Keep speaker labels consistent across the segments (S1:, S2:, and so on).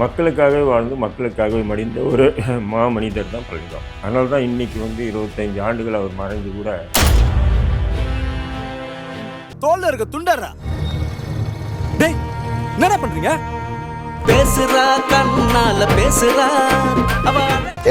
S1: மக்களுக்காகவே வாழ்ந்து மக்களுக்காகவே மடிந்த ஒரு மா மனிதர் தான் பழனிபாபா அதனால தான் இன்னைக்கு வந்து இருபத்தஞ்சு ஆண்டுகள் அவர் மறைஞ்சு கூட
S2: தோல்ல இருக்க துண்டர்ரா டேய் என்னடா பண்றீங்க?
S3: பேசுறா கண்ணால பேசுறா. அவ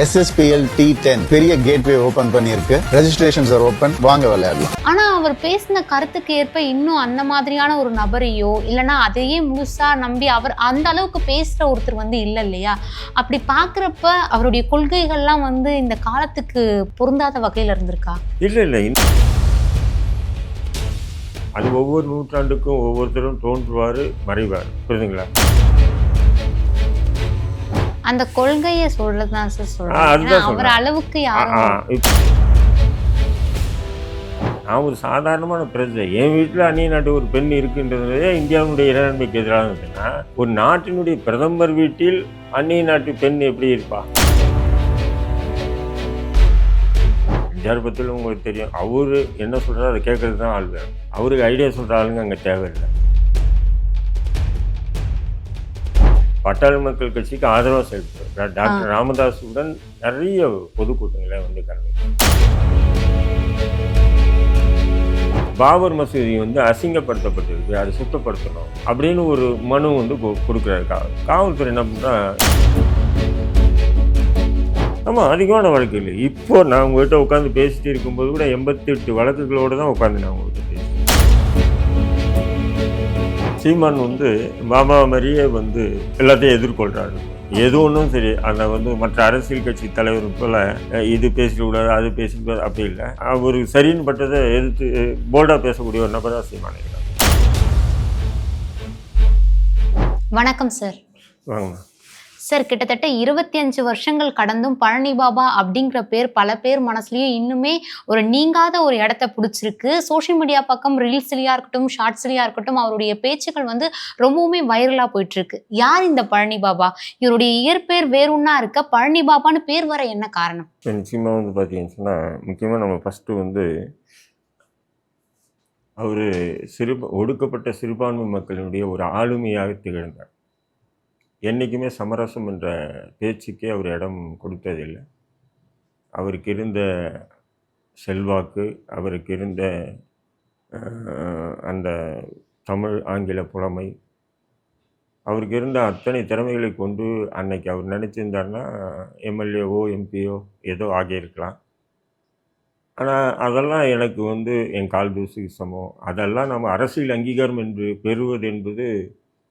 S4: எஸ்எஸ்பிஎல் டி டென் பெரிய கேட்வே ஓபன் பண்ணியிருக்கு. ரெஜிஸ்ட்ரேஷன்ஸ் ஆர் ஓப்பன் வாங்க விளையாடலாம்.
S5: ஆனா அவர் பேசின கருத்துக்கு ஏற்ப இன்னும் அந்த மாதிரியான ஒரு நபரையோ இல்லைன்னா அதையே முழுசா நம்பி அவர் அந்த அளவுக்கு பேசுற ஒருத்தர் வந்து இல்லை இல்லையா? அப்படி பார்க்குறப்ப அவருடைய கொள்கைகள்லாம் வந்து இந்த காலத்துக்கு பொருந்தாத வகையில இருந்திருக்கா?
S1: இல்லை இல்லை. அது ஒவ்வொரு நூற்றாண்டுக்கும் ஒவ்வொருத்தரும் தோன்றுவார் மறைவார். புரியுதுங்களா
S5: அந்த கொள்கையை சொல்லதான் சார் சொல்றேன் அவர். அளவுக்கு யாரும்
S1: நான் ஒரு சாதாரணமான பிரஜை என் வீட்டில் அந்நிய நாட்டு ஒரு பெண் இருக்குன்றதே இந்தியாவுடைய இறையாண்மைக்கு எதிரானதுன்னா ஒரு நாட்டினுடைய பிரதமர் வீட்டில் அந்நிய நாட்டு பெண் எப்படி இருப்பா பற்றில உங்களுக்கு தெரியும் அவரு என்ன சொல்றாரோ அதை கேட்கறது தான் ஆள் வேணும் அவருக்கு ஐடியா சொல்கிற ஆளுங்க அங்கே தேவையில்லை பட்டாளி மக்கள் கட்சிக்கு ஆதரவாக செயல்படுறார் டாக்டர் ராமதாஸுடன் நிறைய பொதுக்கூட்டங்களை வந்து கலந்து பாபர் மசூதி வந்து அசிங்கப்படுத்தப்பட்டிருக்கு அதை சுத்தப்படுத்தணும் அப்படின்னு ஒரு மனு வந்து கொடுக்குறாரு. காவல் காவல்துறை என்ன பண்ணுறா ஆமாம் அதிகமான வழக்கு இல்லை இப்போ நான் உங்ககிட்ட உட்காந்து பேசிட்டு இருக்கும்போது கூட எண்பத்தி எட்டு வழக்குகளோடு தான் உட்காந்து நான் உங்ககிட்ட பேசுகிறேன் சீமான் வந்து பாபா மாதிரியே வந்து எல்லாத்தையும் எதிர்கொள்கிறாரு எது ஒன்றும் சரி அந்த வந்து மற்ற அரசியல் கட்சி தலைவர் போல இது பேசிடக்கூடாது அது பேசக்கூடாது அப்படி இல்லை. அவர் சரின்னு பட்டதை எதிர்த்து போல்டாக பேசக்கூடிய ஒரு நபராக சீமான்
S5: வணக்கம் சார்
S1: வாங்கம்மா
S5: சார் கிட்டத்தட்ட இருபத்தி அஞ்சு வருஷங்கள் கடந்தும் பழனி பாபா அப்படிங்கிற பேர் பல பேர் மனசுலயும் இன்னுமே ஒரு நீங்காத ஒரு இடத்த பிடிச்சிருக்கு. சோஷியல் மீடியா பக்கம் ரீல்ஸ்லயா இருக்கட்டும் ஷார்ட்ஸ்லயா இருக்கட்டும் அவருடைய பேச்சுக்கள் வந்து ரொம்பவுமே வைரலா போயிட்டு இருக்கு யார் இந்த பழனி பாபா? இவருடைய இயற்பெயர் வேறுன்னா இருக்க பழனி பாபான்னு பேர் வர என்ன காரணம்?
S1: நிச்சயமா வந்து பாத்தீங்கன்னா சொன்னால் முக்கியமாக நம்ம ஃபர்ஸ்ட் வந்து அவர் சிறு ஒடுக்கப்பட்ட சிறுபான்மை மக்களினுடைய ஒரு ஆளுமையாக திகழ்ந்தார். என்றைக்குமே சமரசம் என்ற பேச்சுக்கே அவர் இடம் கொடுத்ததில்லை. அவருக்கு இருந்த செல்வாக்கு அவருக்கு இருந்த அந்த தமிழ் ஆங்கில புலமை அவருக்கு இருந்த அத்தனை திறமைகளை கொண்டு அன்னைக்கு அவர் நினச்சிருந்தாருன்னா எம்எல்ஏவோ எம்பியோ ஏதோ ஆகியிருக்கலாம். ஆனால் அதெல்லாம் எனக்கு வந்து என் கால் தூசுக்கு சமம். அதெல்லாம் நம்ம அரசியல் அங்கீகாரம் என்று பெறுவது என்பது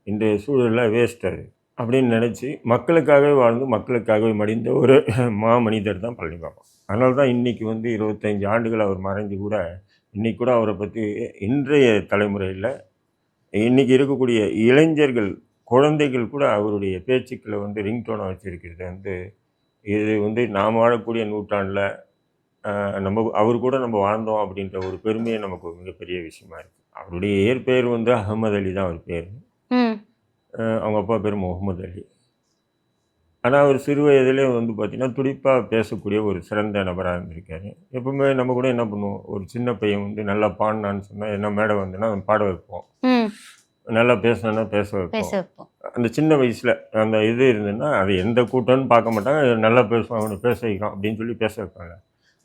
S1: இன்றைய சூழலில் வேஸ்ட் அது. அப்படின்னு நினச்சி மக்களுக்காகவே வாழ்ந்து மக்களுக்காகவே மடிந்த ஒரு மா மனிதர் தான் பழனிபாபா அதனால தான் இன்றைக்கி வந்து இருபத்தஞ்சி ஆண்டுகள் அவர் மறைஞ்சு கூட இன்றைக்கி கூட அவரை பற்றி இன்றைய தலைமுறையில் இன்றைக்கி இருக்கக்கூடிய இளைஞர்கள் குழந்தைகள் கூட அவருடைய பேச்சுக்களை வந்து ரிங்டோனாக வச்சுருக்கிறது வந்து இது வந்து நாம் வாழக்கூடிய நூற்றாண்டில் நம்ம அவர் கூட நம்ம வாழ்ந்தோம் அப்படின்ற ஒரு பெருமையை நமக்கு மிகப்பெரிய விஷயமா இருக்குது அவருடைய இயற்பெயர் வந்து அகமது அலி தான் அவர் பேர். அவங்க அப்பா பேர் முகமது அலி. ஆனால் அவர் சிறு வயதிலே வந்து பார்த்திங்கன்னா துடிப்பாக பேசக்கூடிய ஒரு சிறந்த நபராக இருந்திருக்காரு. எப்பவுமே நம்ம கூட என்ன பண்ணுவோம்? ஒரு சின்ன பையன் வந்து நல்லா பாடினான்னு சொன்னால் என்ன மேடை வந்துன்னா பாட வைப்போம். நல்லா பேசினா பேச வைப்போம். அந்த சின்ன வயசில் அந்த இது இருந்ததுன்னா அது எந்த கூட்டம்னு பார்க்க மாட்டாங்க. நல்லா பேசுவான் அவனை பேச வைக்கிறான் அப்படின்னு சொல்லி பேச வைப்பாங்க.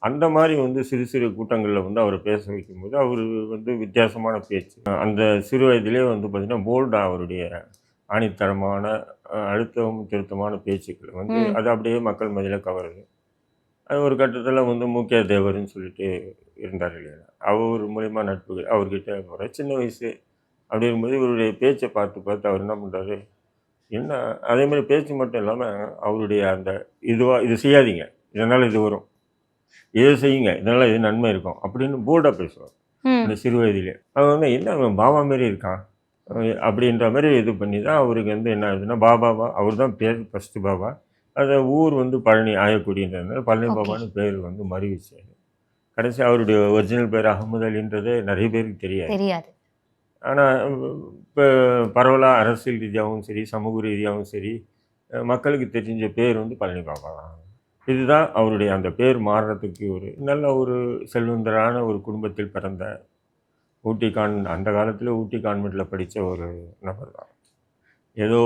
S1: அந்த மாதிரி வந்து சிறு சிறு கூட்டங்களில் வந்து அவரை பேச வைக்கும்போது அவர் வந்து வித்தியாசமான பேச்சு. அந்த சிறு வயதிலே வந்து பார்த்திங்கன்னா போல்டாக அவருடைய ஆணித்தரமான அழுத்தம் திருத்தமான பேச்சுக்கள் வந்து. அது அப்படியே மக்கள் மதியில் கவருது. அது ஒரு கட்டத்தில் வந்து மூக்கிய தேவர்னு சொல்லிட்டு இருந்தார் இல்லையா? அவர் மூலிமா நட்பு அவர்கிட்ட போகிற சின்ன வயசு அப்படி இருக்கும்போது இவருடைய பேச்சை பார்த்து பார்த்து அவர் என்ன பண்ணுறாரு என்ன அதே மாதிரி பேச்சு மட்டும் இல்லாமல் அவருடைய அந்த இதுவாக இது செய்யாதீங்க. இதனால் இது வரும். இதை செய்யுங்க. இதனால் இது நன்மை இருக்கும். அப்படின்னு போல்டாக பேசுவார். அந்த சிறு வயதிலே. அவன் வந்து என்ன பாபா மாரி இருக்கான்? அப்படின்ற மாதிரி இது பண்ணி தான் அவருக்கு வந்து என்ன ஆகுதுன்னா பாபாவா அவர் தான் பேர் ஃபஸ்ட்டு பாபா. அந்த ஊர் வந்து பழனி ஆயக்குடின்றதுனால பழனி. பாபான்னு பேர் வந்து மறிவிச்சார் கடைசி அவருடைய ஒரிஜினல் பேர் அகமது அலின்றது நிறைய பேருக்கு தெரியாது.
S5: தெரியாது.
S1: ஆனால் இப்போ பரவலாக அரசியல் ரீதியாகவும் சரி சமூக ரீதியாகவும் சரி மக்களுக்கு தெரிஞ்ச பேர் வந்து பழனி பாபா தான். இதுதான் அவருடைய அந்த பேர் மாறுறதுக்கு ஒரு நல்ல ஒரு செல்வந்தரான ஒரு குடும்பத்தில் பிறந்த ஊட்டி கான் அந்த காலத்தில் ஊட்டி கான்வெண்ட்டில் படித்த ஒரு நபர் தான் ஏதோ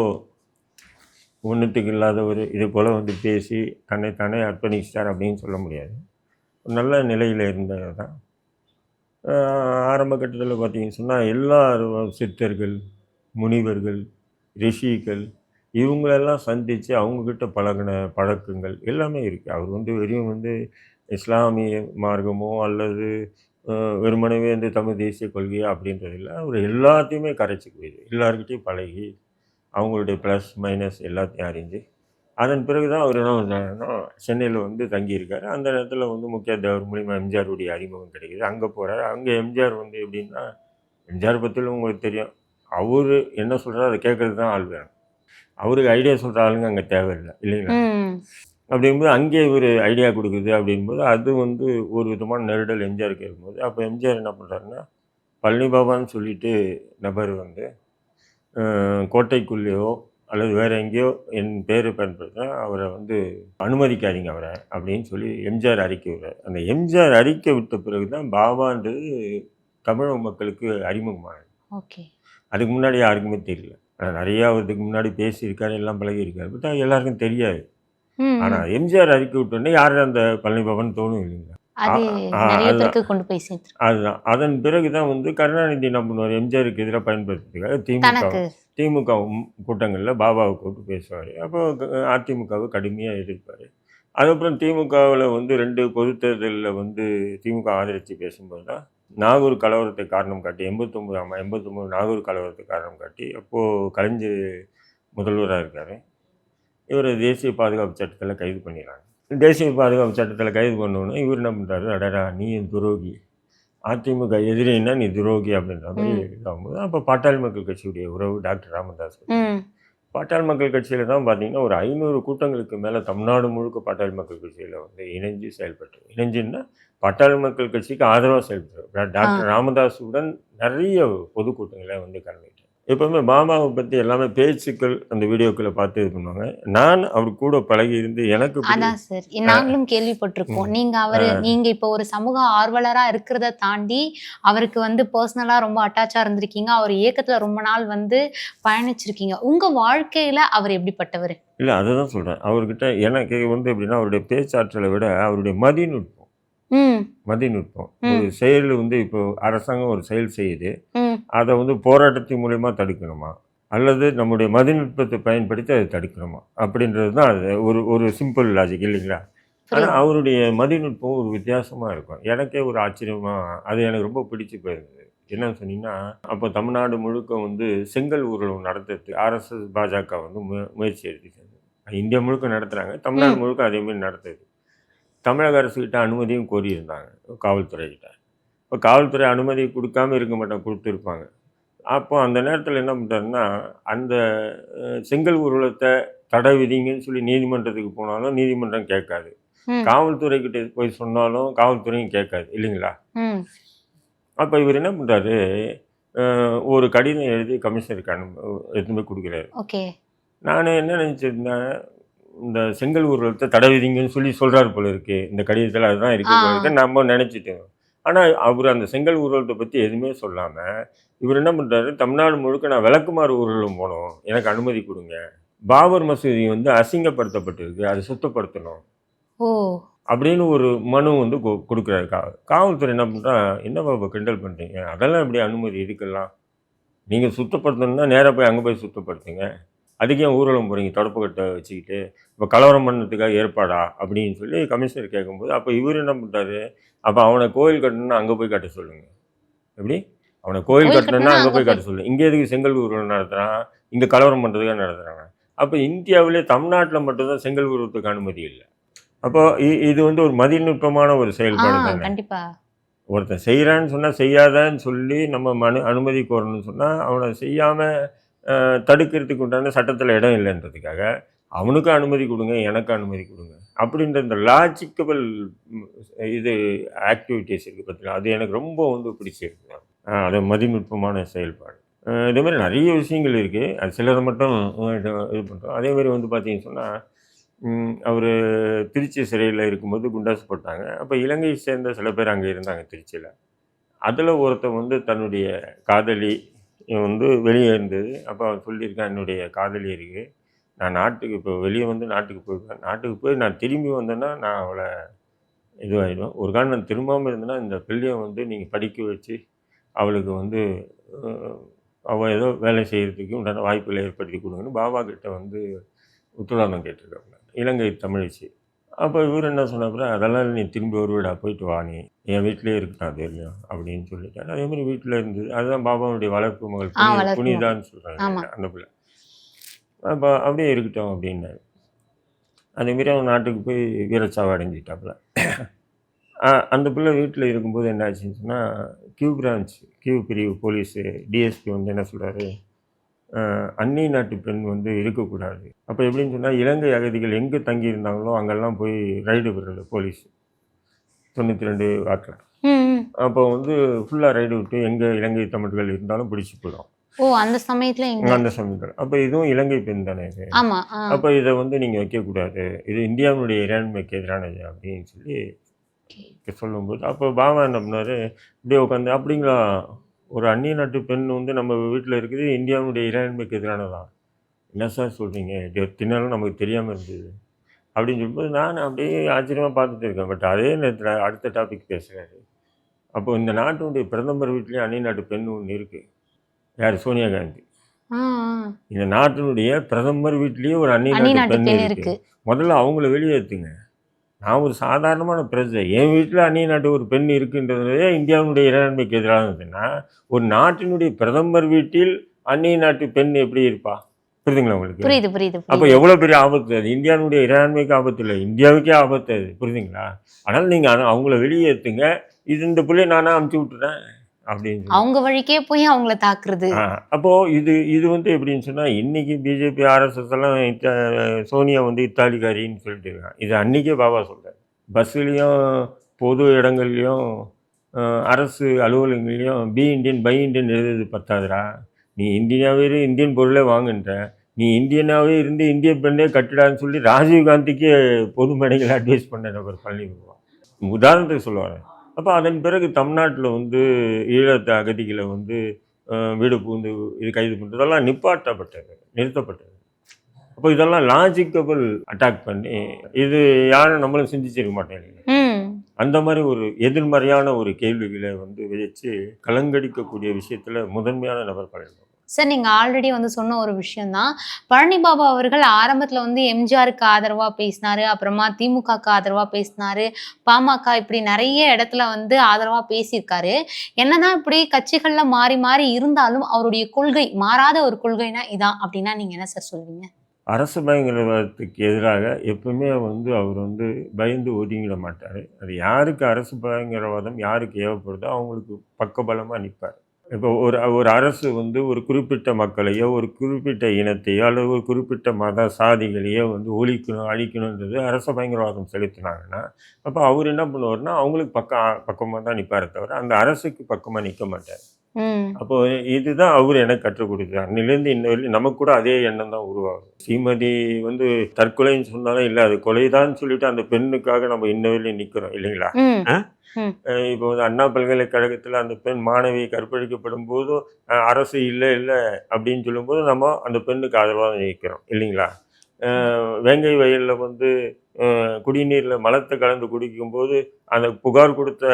S1: ஒன்றுத்துக்கு இல்லாத ஒரு இது போல் வந்து பேசி தன்னை தானே அர்ப்பணிச்சிட்டார் அப்படின்னு சொல்ல முடியாது. நல்ல நிலையில் இருந்தது தான் ஆரம்ப கட்டத்தில் பார்த்தீங்கன்னு சொன்னால் எல்லா சித்தர்கள் முனிவர்கள் ரிஷிகள் இவங்களெல்லாம் சந்தித்து அவங்கக்கிட்ட பழகின பழக்கங்கள் எல்லாமே இருக்குது அவர் வந்து வெறும் வந்து இஸ்லாமிய மார்க்கமோ அல்லது வெறுமனவே வந்து தமிழ் தேசிய கொள்கையா அப்படின்றது இல்லை. அவர் எல்லாத்தையுமே கரைச்சி போயிடுது எல்லாருக்கிட்டையும் பழகி அவங்களுடைய ப்ளஸ் மைனஸ் எல்லாத்தையும் அறிஞ்சு அதன் பிறகு தான் அவர் என்ன பண்ணாருன்னா சென்னையில் வந்து தங்கியிருக்காரு. அந்த நேரத்தில் வந்து முக்கிய தேவர் மூலிமா எம்ஜிஆருடைய அறிமுகம் கிடைக்குது. அங்கே போகிறாரு அங்கே எம்ஜிஆர் வந்து எப்படின்னா எம்ஜிஆர் பற்றியும் உங்களுக்கு தெரியும். அவர் என்ன சொல்கிறாரோ அதை கேட்கறது தான் ஆள் வேணும். அவருக்கு ஐடியா சொல்கிற ஆளுங்க அங்கே தேவையில்லை. இல்லைங்களா? அப்படிங்கும்போது அங்கே இவர் ஐடியா கொடுக்குது அப்படிங்கும்போது அது வந்து ஒரு விதமான நெருடல் எம்ஜிஆருக்கு இருக்கும்போது அப்போ எம்ஜிஆர் என்ன பண்ணுறாருன்னா பழனி பாபான்னு சொல்லிட்டு நபர் வந்து கோட்டைக்குள்ளேயோ அல்லது வேறு எங்கேயோ என் பேரை பயன்படுத்தினா அவரை வந்து அனுமதிக்காதீங்க அவரை அப்படின்னு சொல்லி எம்ஜிஆர் அறிக்கை விடுறார். அந்த எம்ஜிஆர் அறிக்கை விட்ட பிறகு தான் பாபான்றது தமிழக மக்களுக்கு அறிமுகமானது.
S5: ஓகே.
S1: அதுக்கு முன்னாடி யாருக்குமே தெரியல. ஆனா, நிறையா அதுக்கு முன்னாடி பேசியிருக்காரு எல்லாம் பழகியிருக்காரு. பட் எல்லாருக்கும் தெரியாது. ஆனால் எம்ஜிஆர் அறிக்கை விட்டோடனே யார் அந்த பழனி பாபான்னு தோணும் இல்லைங்களா? அதுதான். அதன் பிறகு தான் வந்து கருணாநிதி என்ன பண்ணுவார்? எம்ஜிஆருக்கு எதிராக பயன்படுத்துறதுக்காக திமுக திமுக கூட்டங்களில் பாபாவை கூப்பிட்டு பேசுவார். அப்போ அதிமுகவை கடுமையாக எதிர்ப்பார். அதுக்கப்புறம் திமுகவில் வந்து ரெண்டு பொதுத் தேர்தலில் வந்து திமுக ஆதரித்து பேசும்போது தான் நாகூர் கலவரத்தை காரணம் காட்டி எண்பத்தொம்பது ஆமாம் எண்பத்தொம்பது நாகூர் கலவரத்தை காரணம் காட்டி அப்போது கலைஞர் முதல்வராக இருக்கார். இவர் தேசிய பாதுகாப்பு சட்டத்தில் கைது பண்ணிடுறாங்க. தேசிய பாதுகாப்பு சட்டத்தில் கைது பண்ணோன்னே இவர் என்ன பண்ணுறாரு அடடா நீ என் துரோகி. அதிமுக எதிரின்னா நீ துரோகி அப்படின்ற மாதிரி இதாகும்போது அப்போ பாட்டாளி மக்கள் கட்சியுடைய உறவு டாக்டர் ராமதாஸ் பாட்டாளி மக்கள் கட்சியில் தான் பார்த்தீங்கன்னா ஒரு ஐநூறு கூட்டங்களுக்கு மேலே தமிழ்நாடு முழுக்க பாட்டாளி மக்கள் கட்சியில் வந்து இணைஞ்சு செயல்பட்டு இணைஞ்சுன்னா பாட்டாளி மக்கள் கட்சிக்கு ஆதரவாக செயல்பட்டு. டாக்டர் ராமதாஸுடன் நிறைய பொதுக்கூட்டங்களை வந்து கலந்துக்கிட்டேன் எப்பவுமே பாபாவை பற்றி எல்லாமே பேச்சுக்கள் அந்த வீடியோக்களை பார்த்து இது பண்ணுவாங்க. நான் அவர் கூட பழகி இருந்து எனக்கு
S5: அதான் சார் நாங்களும் கேள்விப்பட்டிருக்கோம் நீங்க அவரு நீங்க இப்போ ஒரு சமூக ஆர்வலரா இருக்கிறத தாண்டி அவருக்கு வந்து பர்சனலா ரொம்ப அட்டாச்சா இருந்திருக்கீங்க. அவர் இயக்கத்துல ரொம்ப நாள் வந்து பயணிச்சிருக்கீங்க. உங்க வாழ்க்கையில அவர் எப்படிப்பட்டவர்?
S1: இல்லை அதை தான் சொல்கிறேன் அவர்கிட்ட எனக்கு வந்து எப்படின்னா அவருடைய பேச்சாற்றலை விட அவருடைய மதிநுட்பம் மதிநுட்பம் ஒரு செயல் வந்து இப்போ அரசாங்கம் ஒரு செயல் செய்யுது. அதை வந்து போராட்டத்தின் மூலயமா தடுக்கணுமா? அல்லது நம்முடைய மதிநுட்பத்தை பயன்படுத்தி அதை தடுக்கணுமா? அப்படின்றது தான் அது ஒரு ஒரு சிம்பிள் லாஜிக் இல்லைங்களா? ஆனால் அவருடைய மதிநுட்பம் ஒரு வித்தியாசமாக இருக்கும். எனக்கே ஒரு ஆச்சரியமாக அது எனக்கு ரொம்ப பிடிச்சு போயிருந்தது. என்னன்னு சொன்னீங்கன்னா அப்போ தமிழ்நாடு முழுக்க வந்து செங்கல் ஊர்வலம் நடத்துறதுக்கு ஆர்எஸ்எஸ் பாஜக வந்து மு முயற்சி எடுத்துச்சு இந்தியா முழுக்க நடத்துகிறாங்க தமிழ்நாடு முழுக்க அதே மாதிரி நடத்துது. தமிழக அரசுக்கிட்ட அனுமதியும் கோரியிருந்தாங்க காவல்துறைக்கிட்ட இப்போ காவல்துறை அனுமதி கொடுக்காம இருக்க மாட்டாங்க கொடுத்துருப்பாங்க. அப்போ அந்த நேரத்தில் என்ன பண்ணுறாருன்னா அந்த செங்கல் ஊர்வலத்தை தடை விதிங்கன்னு சொல்லி நீதிமன்றத்துக்கு போனாலும் நீதிமன்றம் கேட்காது. காவல்துறை கிட்ட போய் சொன்னாலும் காவல்துறையும் கேட்காது இல்லைங்களா? அப்போ இவர் என்ன பண்ணுறாரு ஒரு கடிதம் எழுதி கமிஷனருக்கு அனு எடுத்துன்னு போய் கொடுக்குறாரு.
S5: ஓகே.
S1: நான் என்ன நினச்சிருந்தேன் இந்த செங்கல் ஊர்வலத்தை தடை விதிங்கன்னு சொல்லி சொல்கிறாரு போல இருக்கு. இந்த கடிதத்தில் அதுதான் இருக்கு நம்ம நினச்சிட்டோம். ஆனால் அவர் அந்த செங்கல் ஊர்வலத்தை பற்றி எதுவுமே சொல்லாமல் இவர் என்ன பண்ணுறாரு தமிழ்நாடு முழுக்க நான் விளக்குமாறு ஊர்வலம் போகணும் எனக்கு அனுமதி கொடுங்க. பாபர் மசூதி வந்து அசிங்கப்படுத்தப்பட்டிருக்கு. அதை சுத்தப்படுத்தணும்.
S5: ஓ.
S1: அப்படின்னு ஒரு மனு வந்து கொ- கொடுக்குறாரு. கா காவல்துறை என்ன பண்ணுறா என்ன பாபா கிண்டல் பண்ணுறீங்க அதெல்லாம் எப்படி அனுமதி இதுக்கெல்லாம் நீங்கள் சுத்தப்படுத்தணும்னா நேராக போய் அங்கே போய் சுத்தப்படுத்துங்க. அதுக்கு ஏன் ஊர்வலம் போகிறீங்க தொடப்பு கட்டை வச்சுக்கிட்டு. இப்போ கலவரம் பண்ணதுக்காக ஏற்பாடா? அப்படின்னு சொல்லி கமிஷனர் கேட்கும்போது அப்போ இவர் என்ன பண்ணுறாரு அப்போ அவனை கோயில் கட்டணும்னா அங்கே போய் கட்ட சொல்லுங்கள் எப்படி? அவனை கோயில் கட்டணும்னா அங்கே போய் கட்ட சொல்லு. இங்கே எதுக்கு செங்கல் ஊர்வலம் நடத்துகிறான் இங்கே கலவரம் பண்ணுறதுக்காக நடத்துகிறாங்க அப்போ இந்தியாவிலே தமிழ்நாட்டில் மட்டும்தான் செங்கல் ஊர்வலத்துக்கு அனுமதி இல்லை. அப்போ இது வந்து ஒரு மதிநுட்பமான ஒரு செயல்பாடு தானே?
S5: கண்டிப்பா.
S1: ஒருத்தன் செய்கிறான்னு சொன்னால் செய்யாதன்னு சொல்லி நம்ம மனு அனுமதி கோரணும்னு சொன்னால் அவனை செய்யாமல் தடுக்கிறதுக்கு உண்டான சட்டத்தில் இடம் இல்லைன்றதுக்காக அவனுக்கு அனுமதி கொடுங்க எனக்கு அனுமதி கொடுங்க அப்படின்ற இந்த லாஜிக்கபிள் இது ஆக்டிவிட்டீஸ் இருக்குது பார்த்தீங்களா அது எனக்கு ரொம்ப வந்து பிடிச்சிருக்கு. அது மதிநுட்பமான செயல்பாடு. அஹ் இதே மாதிரி நிறைய விஷயங்கள் இருக்குது அது சிலதை மட்டும் இது பண்ணுறோம் அதே மாதிரி வந்து பார்த்தீங்கன்னு சொன்னால் அவர் திருச்சி சிறையில் இருக்கும்போது குண்டாசு போட்டாங்க. அப்போ இலங்கையை சேர்ந்த சில பேர் அங்கே இருந்தாங்க திருச்சியில். அதில் ஒருத்தன் வந்து தன்னுடைய காதலி வந்து வெளியே இருந்தது. அப்போ அவன் சொல்லியிருக்கான் என்னுடைய காதலி இருக்குது நான் நாட்டுக்கு இப்போ வெளியே வந்து நாட்டுக்கு போயிருக்கேன். நாட்டுக்கு போய் நான் திரும்பி வந்தேன்னா நான் அவளை இதுவாகிடுவேன் ஒரு காலம் நான் திரும்பாமல் இருந்தேன்னா இந்த பிள்ளையை வந்து நீங்கள் படிக்க வச்சு அவளுக்கு வந்து அவள் ஏதோ வேலை செய்கிறதுக்கு உண்டான வாய்ப்புகளை ஏற்படுத்தி கொடுங்கன்னு பாபா கிட்ட வந்து உத்தரவாதம் கேட்டிருக்காங்க இலங்கை தமிழிச்சு அப்போ இவர் என்ன சொன்னாப்புல அதெல்லாம் நீ திரும்பி ஒரு வீடா போயிட்டு வா நீ என் வீட்டிலே இருக்கட்டும் அது இல்லையா? அப்படின்னு சொல்லிட்டாரு. அதே மாதிரி வீட்டில் இருந்தது அதுதான் பாபாவுடைய வளர்ப்பு மகள் புனிதான்னு சொல்கிறாங்க. அந்த பிள்ளை. அப்போ அப்படியே இருக்கட்டும் அப்படின்னாரு. அதேமாரி அவன் நாட்டுக்கு போய் வீரச்சாவை அடைஞ்சிட்டாப்புல. அந்த பிள்ளை வீட்டில் இருக்கும்போது என்ன ஆச்சுன்னு சொன்னால் கியூ பிரான்ச் கியூ பிரிவு போலீஸு டிஎஸ்பி வந்து என்ன சொல்கிறாரு அந்நிய நாட்டு பெண் வந்து இருக்கக்கூடாது. அப்போ எப்படின்னு சொன்னால் இலங்கை அகதிகள் எங்கே தங்கியிருந்தாங்களோ அங்கெல்லாம் போய் ரைடு விடுறது போலீஸ். தொண்ணூற்றி ரெண்டு
S5: ம்.
S1: அப்போ வந்து ஃபுல்லாக ரைடு விட்டு எங்கே இலங்கை தமிழர்கள் இருந்தாலும் பிடிச்சி போயிடும்.
S5: ஓ அந்த சமயத்துல
S1: அந்த சமயத்தில். அப்போ இதுவும் இலங்கை பெண் தானே இது. அப்போ இதை வந்து நீங்கள் வைக்கக்கூடாது. இது இந்தியாவுடைய இறையாண்மைக்கு எதிரானது அப்படின்னு சொல்லி சொல்லும்போது அப்போ பாபா என்ன பண்ணார் இப்படியே உட்காந்து அப்படிங்களா? ஒரு அந்நிய நாட்டு பெண் வந்து நம்ம வீட்டில் இருக்குது இந்தியாவுடைய இறையாண்மைக்கு எதிரானதான் என்ன சார் சொல்கிறீங்க தின்னாலும் நமக்கு தெரியாமல் இருந்தது. அப்படின்னு சொல்லும்போது நான் அப்படியே ஆச்சரியமாக பார்த்துட்டு இருக்கேன். பட் அதே நேரத்தில் அடுத்த டாபிக் பேசுகிறாரு அப்போ இந்த நாட்டினுடைய பிரதமர் வீட்லேயே அந்நிய நாட்டு பெண் ஒன்று இருக்குது யார்? சோனியா காந்தி. இந்த நாட்டினுடைய பிரதமர் வீட்லேயே ஒரு அந்நிய நாட்டு பெண்
S5: பெண்
S1: இருக்கு.
S5: இருக்கு.
S1: முதல்ல அவங்கள வெளியேற்றுங்க நான் ஒரு சாதாரணமான பிரஜை. என் வீட்டில் அந்நிய நாட்டு ஒரு பெண் இருக்குன்றதே இந்தியாவுடைய இறையாண்மைக்கு எதிரானதுன்னா ஒரு நாட்டினுடைய பிரதமர் வீட்டில் அந்நிய நாட்டு பெண் எப்படி இருப்பா? புரியுதுங்களா உங்களுக்கு?
S5: புரியுது புரியுது
S1: அப்போ எவ்வளோ பெரிய ஆபத்து அது? இந்தியாவுடைய இறையாண்மைக்கு ஆபத்து இல்லை. இந்தியாவுக்கே ஆபத்து அது. புரியுதுங்களா? அதனால் நீங்கள் அவங்கள வெளியேற்றுங்க இது இந்த பிள்ளைய நானே அமுச்சு விட்டுறேன். அப்படின்னு.
S5: அவங்க வழிக்கே போய் அவங்கள தாக்குறது.
S1: அப்போ இது இது வந்து எப்படின்னு சொன்னா இன்னைக்கு பிஜேபி ஆர்எஸ்எஸ் எல்லாம் இத்த- சோனியா வந்து இத்தாலிக்காரின்னு சொல்லிட்டு இருக்காங்க. இது அன்னைக்கே பாபா சொல்றாரு. பஸ்ஸுலேயும் பொது இடங்கள்லையும் அரசு அலுவலகங்கள்லையும் பி இந்தியன் பை இந்தியன் எழுதுறது பத்தாதுடா. நீ இந்தியாவே இந்தியன் பொருளே வாங்குன்ற. நீ இந்தியனாவே இருந்து இந்திய பெண்ணே கட்டுடான்னு சொல்லி ராஜீவ் காந்திக்கு பொது மேடைகளை அட்வைஸ் பண்ண நபர் பழனிபாபா உதாரணத்துக்கு சொல்லுவாங்க அப்போ அதன் பிறகு தமிழ்நாட்டில் வந்து ஈழத்து அகதிகளை வந்து வீடு புகுந்து இது கைது பண்ணுறதெல்லாம் நிப்பாட்டப்பட்டது நிறுத்தப்பட்டது. அப்போ இதெல்லாம் லாஜிக்கபிள் அட்டாக் பண்ணி இது யாரும் நம்மளும் சிந்திச்சிருக்க மாட்டேங்க அந்த மாதிரி ஒரு எதிர்மறையான ஒரு கேள்விகளை வந்து விதைச்சு கலங்கடிக்கக்கூடிய விஷயத்தில் முதன்மையான நபர் பழனிபாபா.
S5: சார் நீங்க ஆல்ரெடி வந்து சொன்ன ஒரு விஷயம்தான். பழனி பாபா அவர்கள் ஆரம்பத்துல வந்து எம்ஜிஆருக்கு ஆதரவா பேசினாரு அப்புறமா திமுகக்கு ஆதரவா பேசினாரு பாமக இப்படி நிறைய இடத்துல வந்து ஆதரவா பேசியிருக்காரு. என்னதான் இப்படி கட்சிகள்ல மாறி மாறி இருந்தாலும் அவருடைய கொள்கை மாறாத ஒரு கொள்கைனா இதான் அப்படின்னா நீங்க என்ன சார் சொல்வீங்க?
S1: அரசு பயங்கரவாதத்துக்கு எதிராக எப்பவுமே வந்து அவர் வந்து பயந்து ஒதுங்கிட மாட்டார். அது யாருக்கு அரசு பயங்கரவாதம் யாருக்கு ஏவப்படுதோ அவங்களுக்கு பக்கபலமாக நிற்பார் இப்போ ஒரு ஒரு அரசு வந்து ஒரு குறிப்பிட்ட மக்களையோ ஒரு குறிப்பிட்ட இனத்தையோ அல்லது ஒரு குறிப்பிட்ட மத சாதிகளையோ வந்து ஒழிக்கணும் அழிக்கணுன்றது அரச பயங்கரவாதம் செலுத்தினாங்கன்னா அப்போ அவர் என்ன பண்ணுவார்னா அவங்களுக்கு பக்கம் பக்கமாக தான் நிற்பாரே தவிர அந்த அரசுக்கு பக்கமாக நிற்க மாட்டார். அப்போ இதுதான் அவர் எனக்கு கற்றுக் கொடுத்தார் அன்னிலேருந்து இன்ன வரையும் நமக்கு கூட அதே எண்ணம் தான் உருவாகும் ஸ்ரீமதி வந்து தற்கொலைன்னு சொன்னாலும் இல்லை அது கொலைதான்னு சொல்லிட்டு அந்த பெண்ணுக்காக நம்ம இன்ன வரையும் நிற்கிறோம் இல்லைங்களா? இப்போ வந்து அண்ணா பல்கலைக்கழகத்தில் அந்த பெண் மாணவி கற்பழிக்கப்படும் போதும் அரசு இல்லை இல்லை அப்படின்னு சொல்லும்போது நம்ம அந்த பெண்ணுக்கு ஆதரவாக நிற்கிறோம் இல்லைங்களா? வேங்கை வயலில் வந்து குடிநீரில் மலத்தை கலந்து குடிக்கும்போது அந்த புகார் கொடுத்த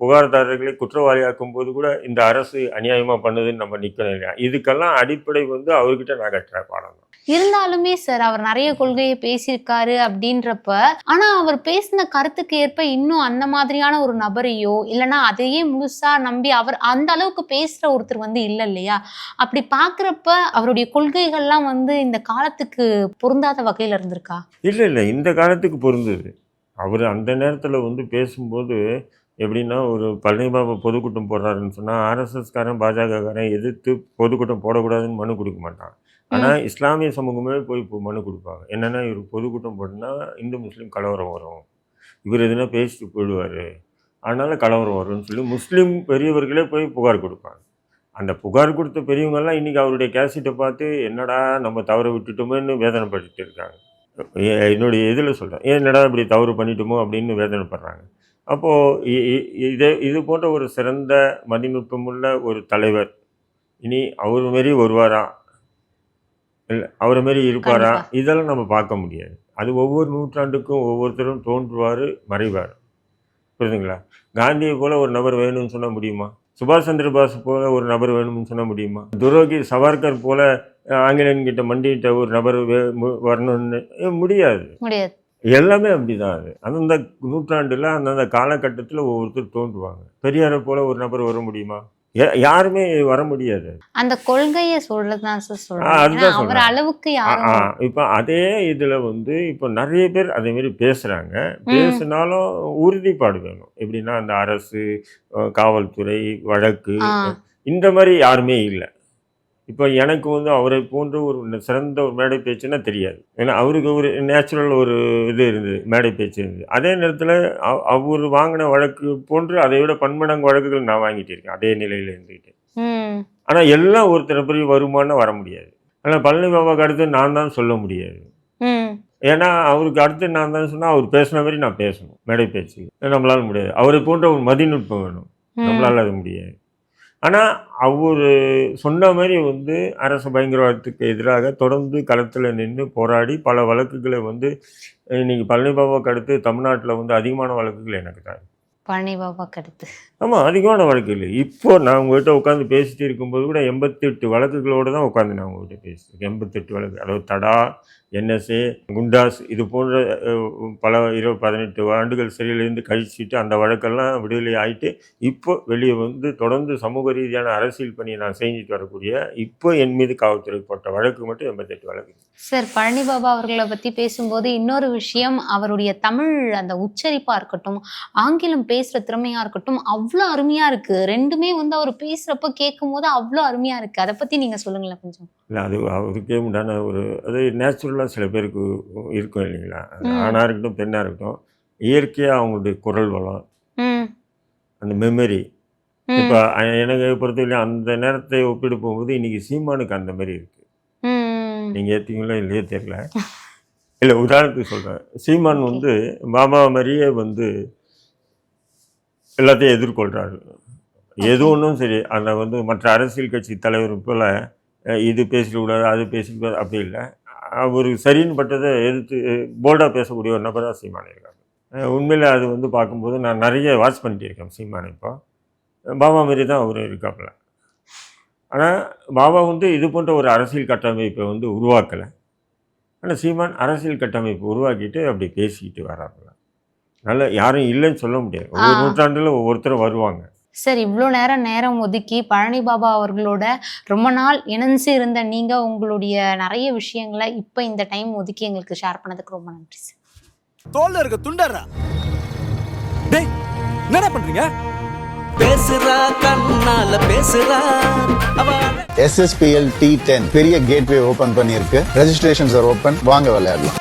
S1: புகார்தாரர்களை குற்றவாளியாக்கும் போது கூட இந்த அரசு அநியாயமாக பண்ணுதுன்னு நம்ம நிற்கிறோம் இல்லையா? இதுக்கெல்லாம் அடிப்படை வந்து அவர்கிட்ட நான் கட்டுற பாடம் தான்.
S5: இருந்தாலுமே சார் அவர் நிறைய கொள்கையை பேசியிருக்காரு அப்படின்றப்ப ஆனா அவர் பேசின கருத்துக்கு ஏற்ப இன்னும் அந்த மாதிரியான ஒரு நபரையோ இல்லைன்னா அதையே முழுசா நம்பி அவர் அந்த அளவுக்கு பேசுற ஒருத்தர் வந்து இல்லை இல்லையா? அப்படி பாக்குறப்ப அவருடைய கொள்கைகள்லாம் வந்து இந்த காலத்துக்கு பொருந்தாத வகையில இருந்திருக்கா?
S1: இல்லை இல்லை. இந்த காலத்துக்கு பொருந்தது. அவர் அந்த நேரத்தில் வந்து பேசும்போது எப்படின்னா ஒரு பழனிபாபா பொதுக்கூட்டம் போடுறாருன்னு சொன்னால் ஆர்எஸ்எஸ்காரன் பாஜகக்காரன் எதிர்த்து பொதுக்கூட்டம் போடக்கூடாதுன்னு மனு கொடுக்க மாட்டான். ஆனால் இஸ்லாமிய சமூகமே போய் மனு கொடுப்பாங்க. என்னென்னா இவர் பொதுக்கூட்டம் போட்டுனா இந்து முஸ்லீம் கலவரம் வரும். இவர் எதுனா பேசிட்டு போயிடுவார். அதனால கலவரம் வரும்னு சொல்லி முஸ்லீம் பெரியவர்களே போய் புகார் கொடுப்பாங்க. அந்த புகார் கொடுத்த பெரியவங்கெல்லாம் இன்றைக்கி அவருடைய கேசட்டை பார்த்து என்னடா நம்ம தவற விட்டுட்டோமோன்னு வேதனைப்பட்டுட்டு இருக்காங்க. என்னுடைய இதில் சொல்கிறேன் ஏன் என்னடா இப்படி தவறு பண்ணிட்டோமோ? அப்படின்னு வேதனைப்படுறாங்க. அப்போது இது இது போன்ற ஒரு சிறந்த மதிநுட்பமுள்ள ஒரு தலைவர் இனி அவர் மாரி வருவாரா இல்லை அவரை மாரி இருப்பாரா. இதெல்லாம் நம்ம பார்க்க முடியாது. அது ஒவ்வொரு நூற்றாண்டுக்கும் ஒவ்வொருத்தரும் தோன்றுவார் மறைவார். புரியுதுங்களா? காந்தியை போல ஒரு நபர் வேணும்னு சொல்ல முடியுமா? சுபாஷ் சந்திர போஸ் போல ஒரு நபர் வேணும்னு சொல்ல முடியுமா? துரோகி சவார்கர் போல அஹ், ஆங்கிலேயன் கிட்ட மண்டியிட்ட ஒரு நபர் வரணும்னு முடியாது.
S5: முடியாது.
S1: எல்லாமே அப்படிதான் அது. அந்தந்த நூற்றாண்டுல அந்தந்த காலகட்டத்தில் ஒவ்வொருத்தர் தோன்றுவாங்க. பெரியாரை போல ஒரு நபர் வர முடியுமா? யாருமே வர முடியாது.
S5: அந்த கொள்கையை சொல்றதுதான் சார் சொல்றேன். அளவுக்கு
S1: இப்போ அதே இதில் வந்து இப்போ நிறைய பேர் அதே மாதிரி பேசுகிறாங்க பேசினாலும் உறுதிப்பாடு வேணும். எப்படின்னா அந்த அரசு காவல்துறை வழக்கு. இந்த மாதிரி யாருமே இல்லை. இப்போ எனக்கு வந்து அவரை போன்ற ஒரு சிறந்த ஒரு மேடை பேச்சுன்னா தெரியாது. ஏன்னா அவருக்கு ஒரு நேச்சுரல் ஒரு இது இருந்தது மேடை பேச்சு இருந்தது. அதே நேரத்தில் அவர் வாங்கின வழக்கு போன்று அதை விட பன்மடங்கு வழக்குகள் நான் வாங்கிட்டு இருக்கேன் அதே நிலையில் இருந்துக்கிட்டு ஆனால் எல்லாம் ஒருத்தரை பெரிய வருமானம் வர முடியாது. ஆனால் பழனி பாபாவுக்கு அடுத்து நான் தான் சொல்ல முடியாது. ஏன்னா அவருக்கு அடுத்து நான் தான் சொன்னால் அவர் பேசின மாதிரி நான் பேசணும் மேடை பேச்சு. நம்மளால முடியாது. அவரை போன்ற ஒரு மதிநுட்பம் வேணும். நம்மளால அது முடியாது. ஆனால் அவர் சொன்ன மாதிரி வந்து அரசு பயங்கரவாதத்துக்கு எதிராக தொடர்ந்து களத்தில் நின்று போராடி பல வழக்குகளை வந்து இன்றைக்கி பழனிபாபாவுக்கு அடுத்து தமிழ்நாட்டில் வந்து அதிகமான வழக்குகள் எனக்கு தான்
S5: பழனி பாபா கருத்து.
S1: ஆமாம் அதிகமான வழக்கு இல்லை இப்போ நான் உங்ககிட்ட உட்காந்து பேசிட்டு இருக்கும்போது கூட எண்பத்தெட்டு வழக்குகளோடு தான் உட்காந்து நான் உங்ககிட்ட பேசியிருக்கேன் எண்பத்தெட்டு வழக்கு. அதாவது தடா என்எஸ்ஏ குண்டாஸ் இது போன்ற பல இருபது பதினெட்டு ஆண்டுகள் சிறையிலேருந்து கழிச்சிட்டு அந்த வழக்கெல்லாம் விடுதலை ஆயிட்டு இப்போ வெளியே வந்து தொடர்ந்து சமூக ரீதியான அரசியல் பணியை நான் செஞ்சுட்டு வரக்கூடிய இப்போ என் மீது காவல்துறை போட்ட வழக்கு மட்டும் எண்பத்தெட்டு வழக்கு.
S5: சார் பழனி பாபா அவர்களை பத்தி பேசும்போது இன்னொரு விஷயம் அவருடைய தமிழ் அந்த உச்சரிப்பா இருக்கட்டும் ஆங்கிலம் பேசுற திறமையா இருக்கட்டும் அவ்வளோ அருமையா இருக்கு. ரெண்டுமே வந்து அவர் பேசுறப்ப கேட்கும் போது அவ்வளோ அருமையா இருக்கு. அதை பத்தி நீங்க சொல்லுங்களேன் கொஞ்சம்.
S1: இல்லை அது அவருக்கே உண்டான ஒரு அது நேச்சுரலாக சில பேருக்கு இருக்கும் இல்லைங்களா. ஆணாக இருக்கட்டும் பெண்ணாக இருக்கட்டும் இயற்கையாக அவங்களுடைய குரல் வளம். அந்த மெமரி இப்போ எனக்கு பொறுத்தவரையும் அந்த நேரத்தை ஒப்பிட்டு போகும்போது இன்னைக்கு சீமானுக்கு அந்த மாதிரி இருக்கு.
S5: ம்,
S1: நீங்கள் ஏற்றிங்களோ இல்லையோ தெரியல. இல்லை உதாரணத்துக்கு சொல்கிறேன் சீமான் வந்து பாபா மாதிரியே வந்து எல்லாத்தையும் எதிர்கொள்கிறாரு எது ஒன்றும் சரி அந்த வந்து மற்ற அரசியல் கட்சி தலைவர் போல் இது பேசிடக்கூடாது அது பேசிக்கூடாது அப்படி இல்லை. அவர் சரின்னு பட்டதை எதிர்த்து போல்டாக பேசக்கூடிய ஒரு நபராக சீமான் இருக்காங்க உண்மையில் அது வந்து பார்க்கும்போது நான் நிறைய வாட்ச் பண்ணிட்டு இருக்கேன் சீமான் இப்போ. பாபா மாரி தான் அவர் இருக்காப்புல. ஆனால் பாபா வந்து இது போன்ற ஒரு அரசியல் கட்டமைப்பை வந்து உருவாக்கலை. ஆனால் சீமான் அரசியல் கட்டமைப்பு உருவாக்கிட்டு அப்படி பேசிக்கிட்டு வராப்புல. நல்ல யாரும் இல்லைன்னு சொல்ல முடியாது. ஒவ்வொரு. நூற்றாண்டில் ஒவ்வொருத்தரும் வருவாங்க.
S5: சார் இவ்வளோ நேரம் நேரம் ஒதுக்கி பழனி பாபா அவர்களோட ரொம்ப நாள் இணைஞ்சு இருந்த நீங்க உங்களுடைய நிறைய விஷயங்களை இப்போ இந்த டைம் ஒதுக்கி எங்களுக்கு ஷேர் பண்ணதுக்கு ரொம்ப நன்றி சார்
S2: தோல்ல இருக்க துண்டர்றா. டேய் என்னடா பண்றீங்க?
S3: பேசுறா கண்ணால பேசுறா. அவ
S4: எஸ்எஸ்பிஎல் டி டென் பெரிய கேட்வே ஓபன் பண்ணியிருக்கு. ரெஜிஸ்ட்ரேஷன்ஸ் ஆர் ஓப்பன் வாங்க விளையாடலாம்.